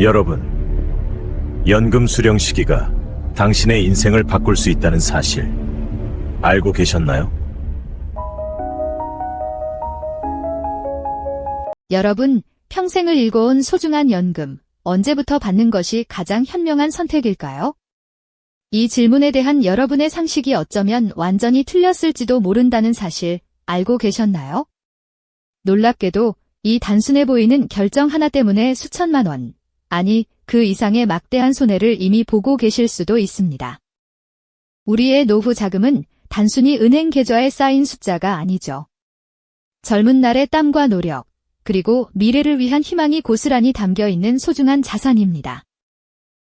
여러분, 연금 수령 시기가 당신의 인생을 바꿀 수 있다는 사실 알고 계셨나요? 여러분, 평생을 읽어온 소중한 연금, 언제부터 받는 것이 가장 현명한 선택일까요? 이 질문에 대한 여러분의 상식이 어쩌면 완전히 틀렸을지도 모른다는 사실 알고 계셨나요? 놀랍게도 이 단순해 보이는 결정 하나 때문에 수천만 원, 아니 그 이상의 막대한 손해를 이미 보고 계실 수도 있습니다. 우리의 노후 자금은 단순히 은행 계좌에 쌓인 숫자가 아니죠. 젊은 날의 땀과 노력, 그리고 미래를 위한 희망이 고스란히 담겨 있는 소중한 자산입니다.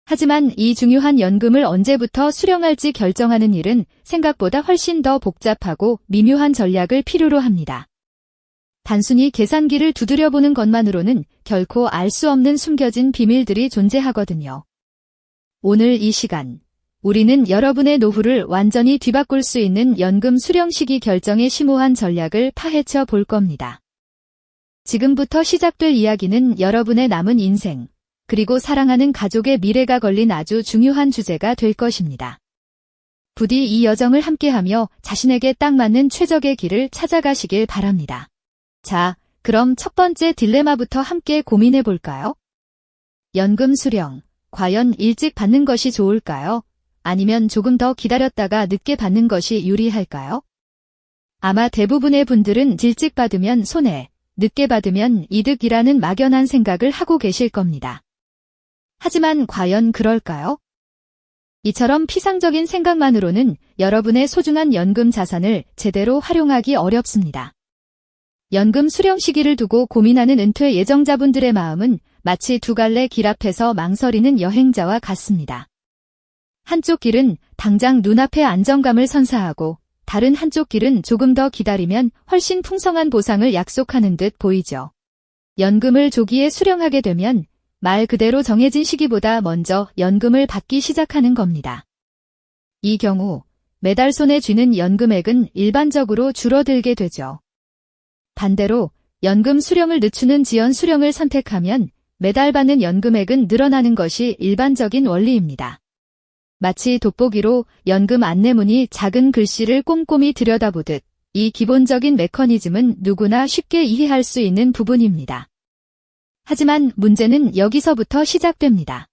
하지만 이 중요한 연금을 언제부터 수령할지 결정하는 일은 생각보다 훨씬 더 복잡하고 미묘한 전략을 필요로 합니다. 단순히 계산기를 두드려보는 것만으로는 결코 알 수 없는 숨겨진 비밀들이 존재하거든요. 오늘 이 시간, 우리는 여러분의 노후를 완전히 뒤바꿀 수 있는 연금 수령 시기 결정의 심오한 전략을 파헤쳐 볼 겁니다. 지금부터 시작될 이야기는 여러분의 남은 인생, 그리고 사랑하는 가족의 미래가 걸린 아주 중요한 주제가 될 것입니다. 부디 이 여정을 함께하며 자신에게 딱 맞는 최적의 길을 찾아가시길 바랍니다. 자, 그럼 첫 번째 딜레마부터 함께 고민해 볼까요? 연금 수령, 과연 일찍 받는 것이 좋을까요? 아니면 조금 더 기다렸다가 늦게 받는 것이 유리할까요? 아마 대부분의 분들은 일찍 받으면 손해, 늦게 받으면 이득이라는 막연한 생각을 하고 계실 겁니다. 하지만 과연 그럴까요? 이처럼 피상적인 생각만으로는 여러분의 소중한 연금 자산을 제대로 활용하기 어렵습니다. 연금 수령 시기를 두고 고민하는 은퇴 예정자분들의 마음은 마치 두 갈래 길 앞에서 망설이는 여행자와 같습니다. 한쪽 길은 당장 눈앞의 안정감을 선사하고 다른 한쪽 길은 조금 더 기다리면 훨씬 풍성한 보상을 약속하는 듯 보이죠. 연금을 조기에 수령하게 되면 말 그대로 정해진 시기보다 먼저 연금을 받기 시작하는 겁니다. 이 경우 매달 손에 쥐는 연금액은 일반적으로 줄어들게 되죠. 반대로 연금 수령을 늦추는 지연 수령을 선택하면 매달 받는 연금액은 늘어나는 것이 일반적인 원리입니다. 마치 돋보기로 연금 안내문이 작은 글씨를 꼼꼼히 들여다보듯 이 기본적인 메커니즘은 누구나 쉽게 이해할 수 있는 부분입니다. 하지만 문제는 여기서부터 시작됩니다.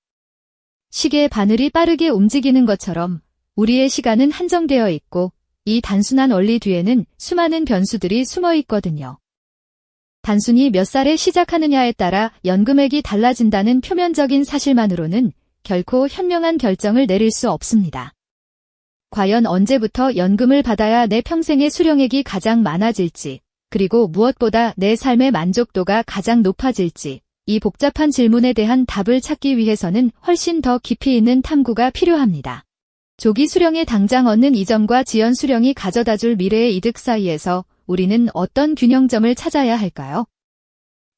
시계 바늘이 빠르게 움직이는 것처럼 우리의 시간은 한정되어 있고 이 단순한 원리 뒤에는 수많은 변수들이 숨어 있거든요. 단순히 몇 살에 시작하느냐에 따라 연금액이 달라진다는 표면적인 사실만으로는 결코 현명한 결정을 내릴 수 없습니다. 과연 언제부터 연금을 받아야 내 평생의 수령액이 가장 많아질지, 그리고 무엇보다 내 삶의 만족도가 가장 높아질지, 이 복잡한 질문에 대한 답을 찾기 위해서는 훨씬 더 깊이 있는 탐구가 필요합니다. 조기 수령에 당장 얻는 이점과 지연 수령이 가져다 줄 미래의 이득 사이에서 우리는 어떤 균형점을 찾아야 할까요?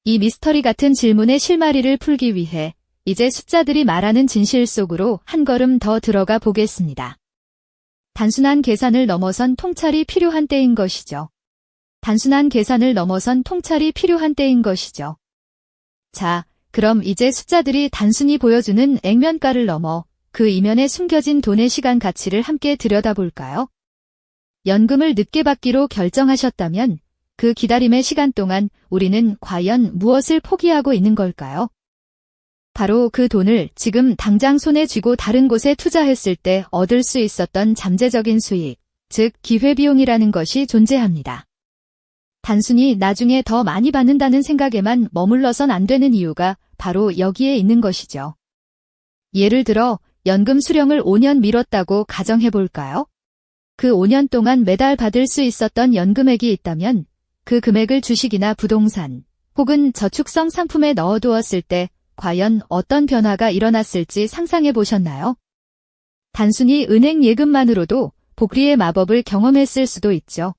이 미스터리 같은 질문의 실마리를 풀기 위해 이제 숫자들이 말하는 진실 속으로 한 걸음 더 들어가 보겠습니다. 단순한 계산을 넘어선 통찰이 필요한 때인 것이죠. 단순한 계산을 넘어선 통찰이 필요한 때인 것이죠. 자, 그럼 이제 숫자들이 단순히 보여주는 액면가를 넘어 그 이면에 숨겨진 돈의 시간 가치를 함께 들여다볼까요? 연금을 늦게 받기로 결정하셨다면 그 기다림의 시간 동안 우리는 과연 무엇을 포기하고 있는 걸까요? 바로 그 돈을 지금 당장 손에 쥐고 다른 곳에 투자했을 때 얻을 수 있었던 잠재적인 수익, 즉 기회비용이라는 것이 존재합니다. 단순히 나중에 더 많이 받는다는 생각에만 머물러선 안 되는 이유가 바로 여기에 있는 것이죠. 예를 들어 연금 수령을 5년 미뤘다고 가정해 볼까요? 그 5년 동안 매달 받을 수 있었던 연금액이 있다면 그 금액을 주식이나 부동산 혹은 저축성 상품에 넣어두었을 때 과연 어떤 변화가 일어났을지 상상해 보셨나요? 단순히 은행 예금만으로도 복리의 마법을 경험했을 수도 있죠.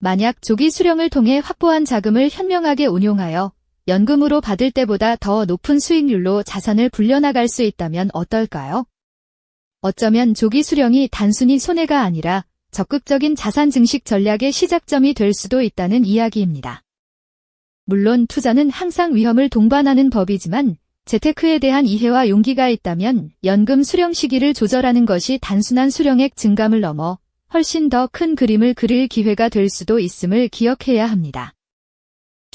만약 조기 수령을 통해 확보한 자금을 현명하게 운용하여 연금으로 받을 때보다 더 높은 수익률로 자산을 불려나갈 수 있다면 어떨까요? 어쩌면 조기 수령이 단순히 손해가 아니라 적극적인 자산 증식 전략의 시작점이 될 수도 있다는 이야기입니다. 물론 투자는 항상 위험을 동반하는 법이지만 재테크에 대한 이해와 용기가 있다면 연금 수령 시기를 조절하는 것이 단순한 수령액 증감을 넘어 훨씬 더 큰 그림을 그릴 기회가 될 수도 있음을 기억해야 합니다.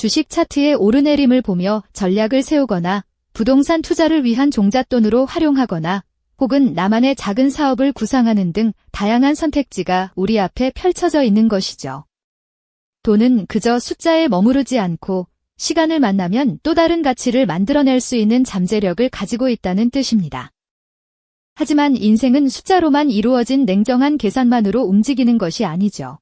주식 차트의 오르내림을 보며 전략을 세우거나 부동산 투자를 위한 종잣돈으로 활용하거나 혹은 나만의 작은 사업을 구상하는 등 다양한 선택지가 우리 앞에 펼쳐져 있는 것이죠. 돈은 그저 숫자에 머무르지 않고 시간을 만나면 또 다른 가치를 만들어낼 수 있는 잠재력을 가지고 있다는 뜻입니다. 하지만 인생은 숫자로만 이루어진 냉정한 계산만으로 움직이는 것이 아니죠.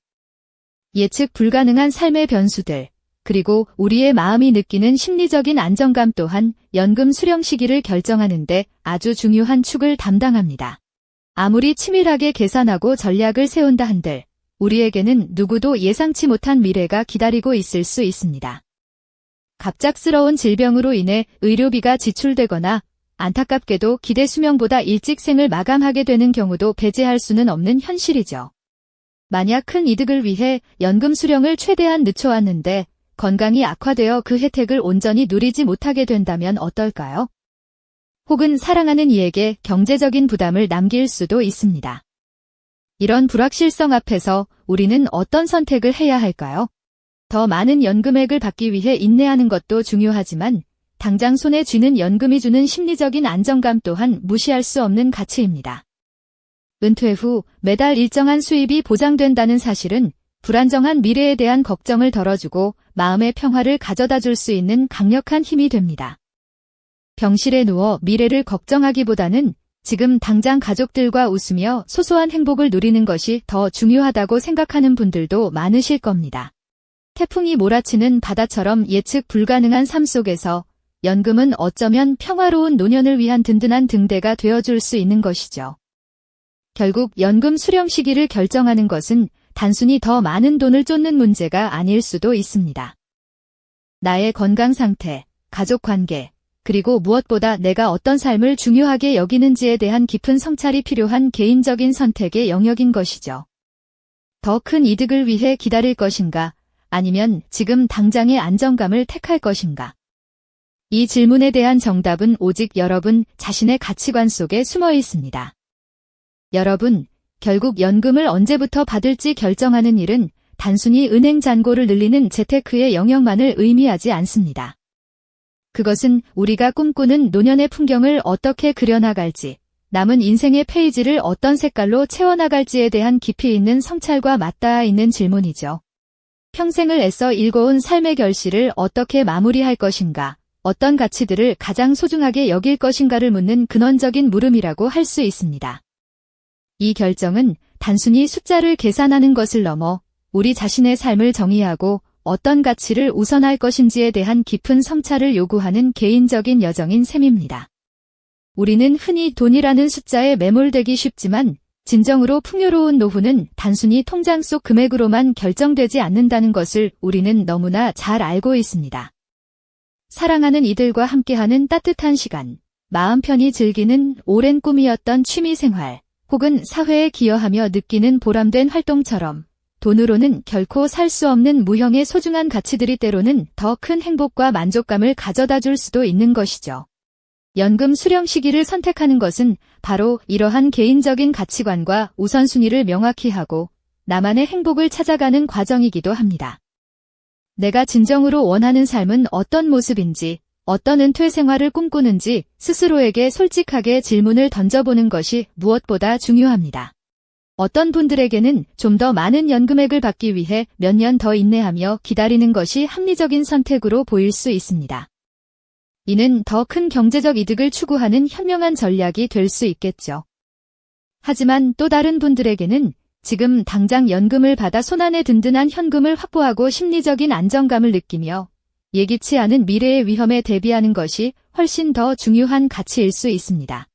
예측 불가능한 삶의 변수들, 그리고 우리의 마음이 느끼는 심리적인 안정감 또한 연금 수령 시기를 결정하는데 아주 중요한 축을 담당합니다. 아무리 치밀하게 계산하고 전략을 세운다 한들 우리에게는 누구도 예상치 못한 미래가 기다리고 있을 수 있습니다. 갑작스러운 질병으로 인해 의료비가 지출되거나 안타깝게도 기대 수명보다 일찍 생을 마감하게 되는 경우도 배제할 수는 없는 현실이죠. 만약 큰 이득을 위해 연금 수령을 최대한 늦춰왔는데 건강이 악화되어 그 혜택을 온전히 누리지 못하게 된다면 어떨까요? 혹은 사랑하는 이에게 경제적인 부담을 남길 수도 있습니다. 이런 불확실성 앞에서 우리는 어떤 선택을 해야 할까요? 더 많은 연금액을 받기 위해 인내하는 것도 중요하지만 당장 손에 쥐는 연금이 주는 심리적인 안정감 또한 무시할 수 없는 가치입니다. 은퇴 후 매달 일정한 수입이 보장된다는 사실은 불안정한 미래에 대한 걱정을 덜어주고 마음의 평화를 가져다 줄 수 있는 강력한 힘이 됩니다. 병실에 누워 미래를 걱정하기보다는 지금 당장 가족들과 웃으며 소소한 행복을 누리는 것이 더 중요하다고 생각하는 분들도 많으실 겁니다. 태풍이 몰아치는 바다처럼 예측 불가능한 삶 속에서 연금은 어쩌면 평화로운 노년을 위한 든든한 등대가 되어줄 수 있는 것이죠. 결국 연금 수령 시기를 결정하는 것은 단순히 더 많은 돈을 쫓는 문제가 아닐 수도 있습니다. 나의 건강 상태, 가족 관계, 그리고 무엇보다 내가 어떤 삶을 중요하게 여기는지에 대한 깊은 성찰이 필요한 개인적인 선택의 영역인 것이죠. 더 큰 이득을 위해 기다릴 것인가, 아니면 지금 당장의 안정감을 택할 것인가? 이 질문에 대한 정답은 오직 여러분 자신의 가치관 속에 숨어 있습니다. 여러분, 결국 연금을 언제부터 받을지 결정하는 일은 단순히 은행 잔고를 늘리는 재테크의 영역만을 의미하지 않습니다. 그것은 우리가 꿈꾸는 노년의 풍경을 어떻게 그려나갈지, 남은 인생의 페이지를 어떤 색깔로 채워나갈지에 대한 깊이 있는 성찰과 맞닿아 있는 질문이죠. 평생을 애써 일궈온 삶의 결실을 어떻게 마무리할 것인가, 어떤 가치들을 가장 소중하게 여길 것인가를 묻는 근원적인 물음이라고 할 수 있습니다. 이 결정은 단순히 숫자를 계산하는 것을 넘어 우리 자신의 삶을 정의하고 어떤 가치를 우선할 것인지에 대한 깊은 성찰을 요구하는 개인적인 여정인 셈입니다. 우리는 흔히 돈이라는 숫자에 매몰되기 쉽지만 진정으로 풍요로운 노후는 단순히 통장 속 금액으로만 결정되지 않는다는 것을 우리는 너무나 잘 알고 있습니다. 사랑하는 이들과 함께하는 따뜻한 시간, 마음 편히 즐기는 오랜 꿈이었던 취미 생활, 혹은 사회에 기여하며 느끼는 보람된 활동처럼 돈으로는 결코 살 수 없는 무형의 소중한 가치들이 때로는 더 큰 행복과 만족감을 가져다 줄 수도 있는 것이죠. 연금 수령 시기를 선택하는 것은 바로 이러한 개인적인 가치관과 우선순위를 명확히 하고 나만의 행복을 찾아가는 과정이기도 합니다. 내가 진정으로 원하는 삶은 어떤 모습인지, 어떤 은퇴 생활을 꿈꾸는지 스스로에게 솔직하게 질문을 던져보는 것이 무엇보다 중요합니다. 어떤 분들에게는 좀 더 많은 연금액을 받기 위해 몇 년 더 인내하며 기다리는 것이 합리적인 선택으로 보일 수 있습니다. 이는 더 큰 경제적 이득을 추구하는 현명한 전략이 될 수 있겠죠. 하지만 또 다른 분들에게는 지금 당장 연금을 받아 손안에 든든한 현금을 확보하고 심리적인 안정감을 느끼며 예기치 않은 미래의 위험에 대비하는 것이 훨씬 더 중요한 가치일 수 있습니다.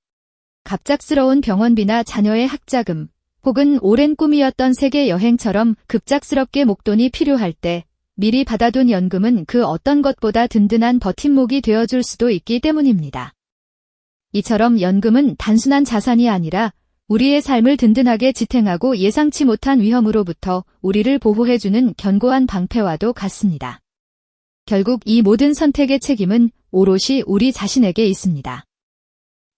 갑작스러운 병원비나 자녀의 학자금, 혹은 오랜 꿈이었던 세계 여행처럼 급작스럽게 목돈이 필요할 때 미리 받아둔 연금은 그 어떤 것보다 든든한 버팀목이 되어줄 수도 있기 때문입니다. 이처럼 연금은 단순한 자산이 아니라 우리의 삶을 든든하게 지탱하고 예상치 못한 위험으로부터 우리를 보호해주는 견고한 방패와도 같습니다. 결국 이 모든 선택의 책임은 오롯이 우리 자신에게 있습니다.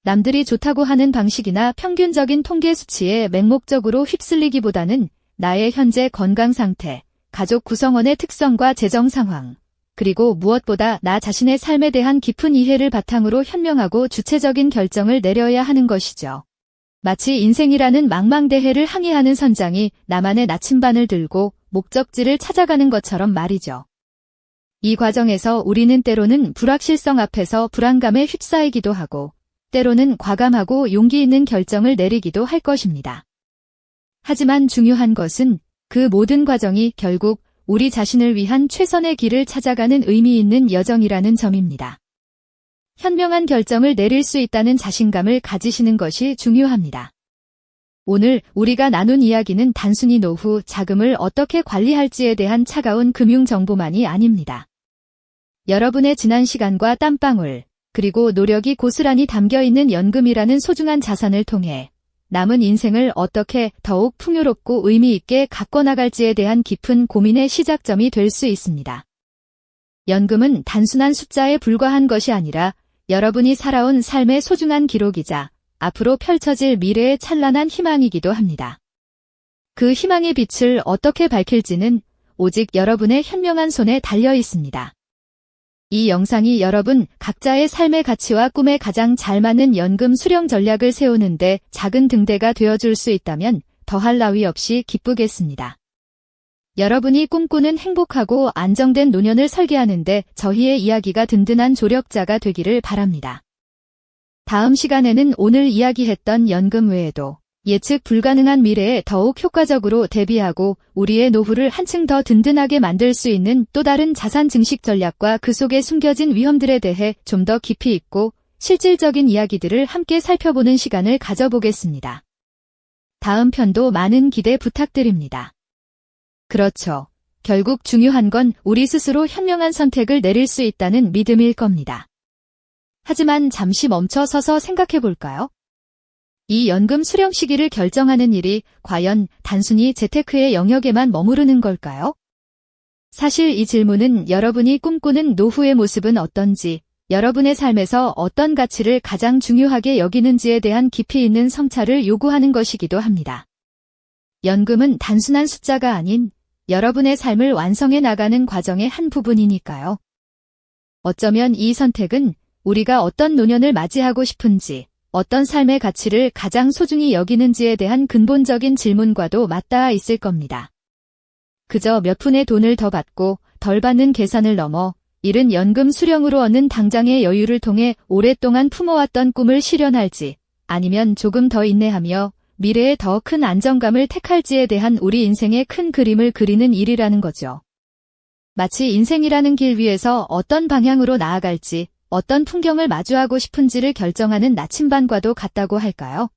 남들이 좋다고 하는 방식이나 평균적인 통계 수치에 맹목적으로 휩쓸리기보다는 나의 현재 건강 상태, 가족 구성원의 특성과 재정 상황, 그리고 무엇보다 나 자신의 삶에 대한 깊은 이해를 바탕으로 현명하고 주체적인 결정을 내려야 하는 것이죠. 마치 인생이라는 망망대해를 항해하는 선장이 나만의 나침반을 들고 목적지를 찾아가는 것처럼 말이죠. 이 과정에서 우리는 때로는 불확실성 앞에서 불안감에 휩싸이기도 하고, 때로는 과감하고 용기 있는 결정을 내리기도 할 것입니다. 하지만 중요한 것은 그 모든 과정이 결국 우리 자신을 위한 최선의 길을 찾아가는 의미 있는 여정이라는 점입니다. 현명한 결정을 내릴 수 있다는 자신감을 가지시는 것이 중요합니다. 오늘 우리가 나눈 이야기는 단순히 노후 자금을 어떻게 관리할지에 대한 차가운 금융 정보만이 아닙니다. 여러분의 지난 시간과 땀방울, 그리고 노력이 고스란히 담겨 있는 연금이라는 소중한 자산을 통해 남은 인생을 어떻게 더욱 풍요롭고 의미 있게 가꿔나갈지에 대한 깊은 고민의 시작점이 될 수 있습니다. 연금은 단순한 숫자에 불과한 것이 아니라 여러분이 살아온 삶의 소중한 기록이자 앞으로 펼쳐질 미래의 찬란한 희망이기도 합니다. 그 희망의 빛을 어떻게 밝힐지는 오직 여러분의 현명한 손에 달려 있습니다. 이 영상이 여러분 각자의 삶의 가치와 꿈에 가장 잘 맞는 연금 수령 전략을 세우는데 작은 등대가 되어줄 수 있다면 더할 나위 없이 기쁘겠습니다. 여러분이 꿈꾸는 행복하고 안정된 노년을 설계하는데 저희의 이야기가 든든한 조력자가 되기를 바랍니다. 다음 시간에는 오늘 이야기했던 연금 외에도 예측 불가능한 미래에 더욱 효과적으로 대비하고 우리의 노후를 한층 더 든든하게 만들 수 있는 또 다른 자산 증식 전략과 그 속에 숨겨진 위험들에 대해 좀 더 깊이 있고 실질적인 이야기들을 함께 살펴보는 시간을 가져보겠습니다. 다음 편도 많은 기대 부탁드립니다. 그렇죠. 결국 중요한 건 우리 스스로 현명한 선택을 내릴 수 있다는 믿음일 겁니다. 하지만 잠시 멈춰 서서 생각해 볼까요? 이 연금 수령 시기를 결정하는 일이 과연 단순히 재테크의 영역에만 머무르는 걸까요? 사실 이 질문은 여러분이 꿈꾸는 노후의 모습은 어떤지, 여러분의 삶에서 어떤 가치를 가장 중요하게 여기는지에 대한 깊이 있는 성찰을 요구하는 것이기도 합니다. 연금은 단순한 숫자가 아닌 여러분의 삶을 완성해 나가는 과정의 한 부분이니까요. 어쩌면 이 선택은 우리가 어떤 노년을 맞이하고 싶은지, 어떤 삶의 가치를 가장 소중히 여기는지에 대한 근본적인 질문과도 맞닿아 있을 겁니다. 그저 몇 푼의 돈을 더 받고 덜 받는 계산을 넘어 이른 연금 수령으로 얻는 당장의 여유를 통해 오랫동안 품어왔던 꿈을 실현할지 아니면 조금 더 인내하며 미래에 더 큰 안정감을 택할지에 대한 우리 인생의 큰 그림을 그리는 일이라는 거죠. 마치 인생이라는 길 위에서 어떤 방향으로 나아갈지 어떤 풍경을 마주하고 싶은지를 결정하는 나침반과도 같다고 할까요?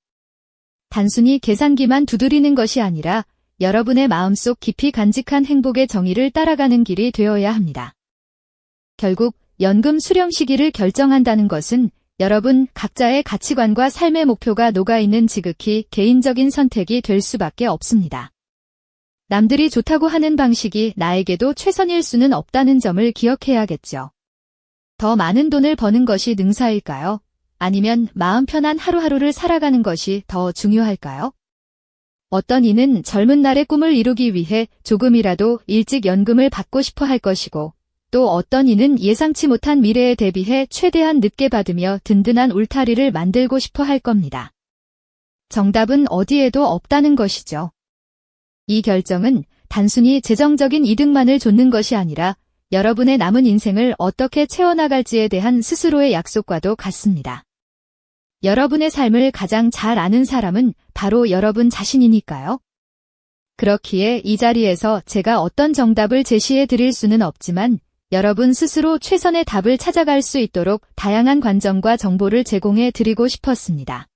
단순히 계산기만 두드리는 것이 아니라 여러분의 마음속 깊이 간직한 행복의 정의를 따라가는 길이 되어야 합니다. 결국 연금 수령 시기를 결정한다는 것은 여러분 각자의 가치관과 삶의 목표가 녹아있는 지극히 개인적인 선택이 될 수밖에 없습니다. 남들이 좋다고 하는 방식이 나에게도 최선일 수는 없다는 점을 기억해야겠죠. 더 많은 돈을 버는 것이 능사일까요? 아니면 마음 편한 하루하루를 살아가는 것이 더 중요할까요? 어떤 이는 젊은 날의 꿈을 이루기 위해 조금이라도 일찍 연금을 받고 싶어 할 것이고, 또 어떤 이는 예상치 못한 미래에 대비해 최대한 늦게 받으며 든든한 울타리를 만들고 싶어 할 겁니다. 정답은 어디에도 없다는 것이죠. 이 결정은 단순히 재정적인 이득만을 좇는 것이 아니라 여러분의 남은 인생을 어떻게 채워나갈지에 대한 스스로의 약속과도 같습니다. 여러분의 삶을 가장 잘 아는 사람은 바로 여러분 자신이니까요. 그렇기에 이 자리에서 제가 어떤 정답을 제시해 드릴 수는 없지만 여러분 스스로 최선의 답을 찾아갈 수 있도록 다양한 관점과 정보를 제공해 드리고 싶었습니다.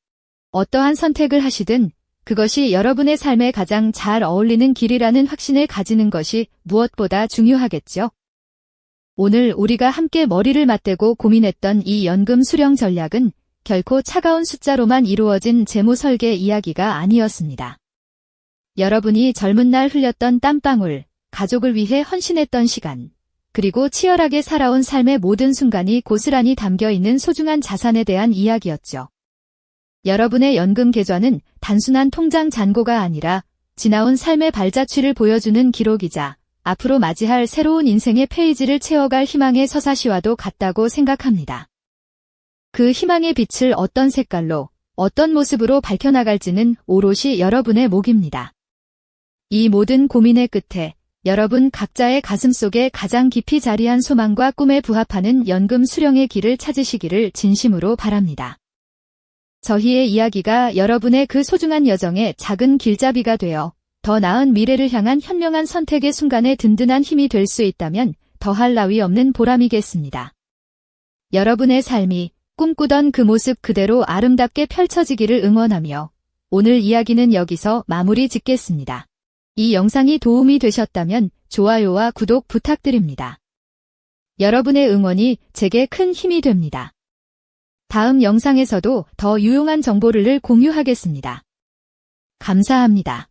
어떠한 선택을 하시든 그것이 여러분의 삶에 가장 잘 어울리는 길이라는 확신을 가지는 것이 무엇보다 중요하겠죠. 오늘 우리가 함께 머리를 맞대고 고민했던 이 연금 수령 전략은 결코 차가운 숫자로만 이루어진 재무 설계 이야기가 아니었습니다. 여러분이 젊은 날 흘렸던 땀방울, 가족을 위해 헌신했던 시간, 그리고 치열하게 살아온 삶의 모든 순간이 고스란히 담겨 있는 소중한 자산에 대한 이야기였죠. 여러분의 연금 계좌는 단순한 통장 잔고가 아니라 지나온 삶의 발자취를 보여주는 기록이자 앞으로 맞이할 새로운 인생의 페이지를 채워갈 희망의 서사시와도 같다고 생각합니다. 그 희망의 빛을 어떤 색깔로, 어떤 모습으로 밝혀나갈지는 오롯이 여러분의 몫입니다. 이 모든 고민의 끝에 여러분 각자의 가슴 속에 가장 깊이 자리한 소망과 꿈에 부합하는 연금 수령의 길을 찾으시기를 진심으로 바랍니다. 저희의 이야기가 여러분의 그 소중한 여정에 작은 길잡이가 되어 더 나은 미래를 향한 현명한 선택의 순간에 든든한 힘이 될 수 있다면 더할 나위 없는 보람이겠습니다. 여러분의 삶이 꿈꾸던 그 모습 그대로 아름답게 펼쳐지기를 응원하며 오늘 이야기는 여기서 마무리 짓겠습니다. 이 영상이 도움이 되셨다면 좋아요와 구독 부탁드립니다. 여러분의 응원이 제게 큰 힘이 됩니다. 다음 영상에서도 더 유용한 정보를 공유하겠습니다. 감사합니다.